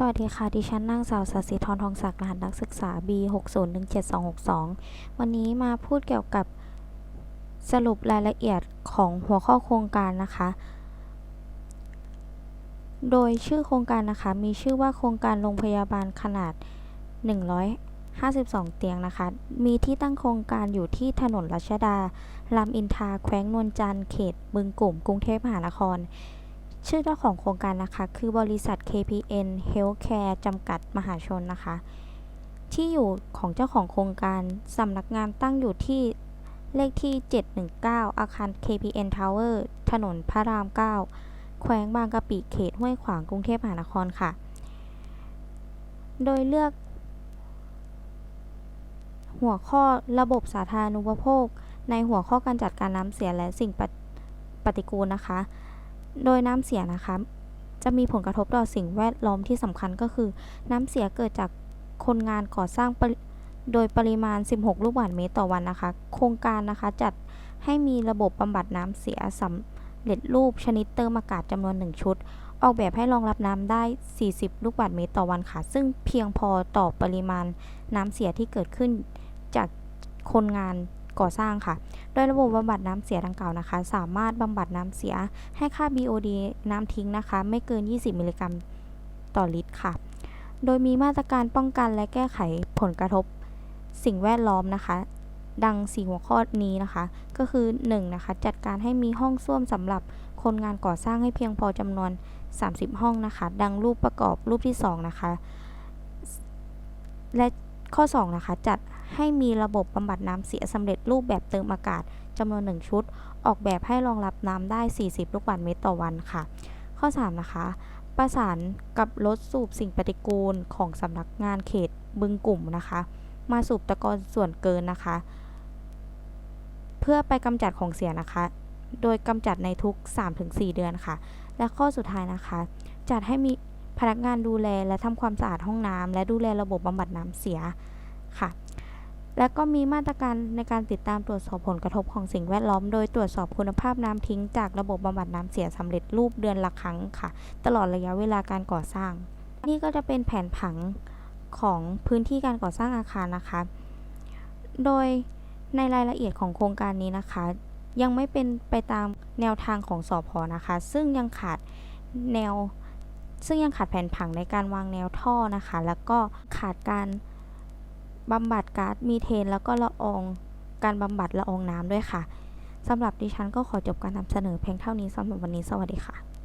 สวัสดีค่ะ ดิฉันนางสาวสศิธรทองศักดิ์รหัสนักศึกษา B 6 0 1 7 2 6 2 วันนี้มาพูดเกี่ยวกับสรุปรายละเอียดของหัวข้อโครงการนะคะ โดยชื่อโครงการนะคะ มีชื่อว่าโครงการโรงพยาบาลขนาด 152 เตียงนะคะ มีที่ตั้งโครงการอยู่ที่ถนนรัชดา รามอินทราแขวงนวลจันทร์ เขตบึงกลุ่ม กรุงเทพมหานคร ชื่อเจ้าของโครงการนะคะ คือบริษัท KPN Healthcare จำกัดมหาชนนะคะ ที่อยู่ของเจ้าของโครงการสำนักงานตั้งอยู่ที่เลขที่ 719 อาคาร KPN Tower ถนนพระราม 9 แขวงบางกะปิ เขตห้วยขวาง กรุงเทพมหานครค่ะ โดยเลือก หัวข้อระบบสาธารณูปโภค ในหัวข้อการจัดการน้ำเสียและสิ่งปฏิปฏิกูลนะคะ โดยน้ำเสียนะคะ จะมีผลกระทบต่อสิ่งแวดล้อมที่สำคัญก็คือ น้ำเสียเกิดจากคนงานก่อสร้างโดยปริมาณ 16 ลูกบาศก์เมตรต่อวันนะคะ โครงการนะคะจัดให้มีระบบบำบัดน้ำเสียสำเร็จรูปชนิดเติมอากาศจำนวน 1 ชุด ออกแบบให้รองรับน้ำได้ 40 ลูกบาศก์เมตรต่อวันค่ะ ซึ่งเพียงพอต่อปริมาณน้ำเสียที่เกิดขึ้นจากคนงาน ก่อสร้างค่ะ โดยระบบบำบัดน้ำเสียดังกล่าวนะคะ สามารถบำบัดน้ำเสียให้ค่า BOD น้ำทิ้งนะคะ ไม่เกิน 20 มิลลิกรัมต่อลิตรค่ะ โดยมีมาตรการป้องกันและแก้ไขผลกระทบสิ่งแวดล้อมนะคะ ดังสี่หัวข้อนี้นะคะ ก็คือ 1. นะคะ จัดการให้มีห้องส้วมสำหรับคนงานก่อสร้างให้เพียงพอจำนวน 30 ห้องนะคะ ดังรูปประกอบรูปที่ 2 นะคะ และข้อ 2 นะคะ จัด ให้มีระบบบำบัดน้ำเสียสำเร็จรูปแบบเติมอากาศจำนวน 1 ชุด ออกแบบให้รองรับน้ำได้ 40 ลูกบาศก์เมตรต่อวันค่ะ ข้อ 3 นะคะ ประสานกับรถสูบสิ่งปฏิกูลของสำนักงานเขตบึงกลุ่มนะคะ มาสูบตะกอนส่วนเกินนะคะ เพื่อไปกำจัดของเสียนะคะ โดยกำจัดในทุก 3-4 เดือนค่ะ และข้อสุดท้ายนะคะ จัดให้มีพนักงานดูแลและทำความสะอาดห้องน้ำและดูแลระบบบำบัดน้ำเสียค่ะ และก็มีมาตรการในการติดตามตรวจสอบผลกระทบของสิ่งแวดล้อม โดยตรวจสอบคุณภาพน้ำทิ้งจากระบบบำบัดน้ำเสียสำเร็จรูปเดือนละครั้งค่ะ ตลอดระยะเวลาการก่อสร้าง นี่ก็จะเป็นแผนผังของพื้นที่การก่อสร้างอาคารนะคะ โดยในรายละเอียดของโครงการนี้นะคะ ยังไม่เป็นไปตามแนวทางของสอพอนะคะ ซึ่งยังขาดแนว ซึ่งยังขาดแผนผังในการวางแนวท่อนะคะ แล้วก็ขาดการ บำบัดก๊าซมีเทน แล้วก็ละออง การบำบัดละอองน้ำด้วยค่ะสำหรับดิฉันก็ขอจบการนำเสนอเพียงเท่านี้สำหรับวันนี้สวัสดีค่ะ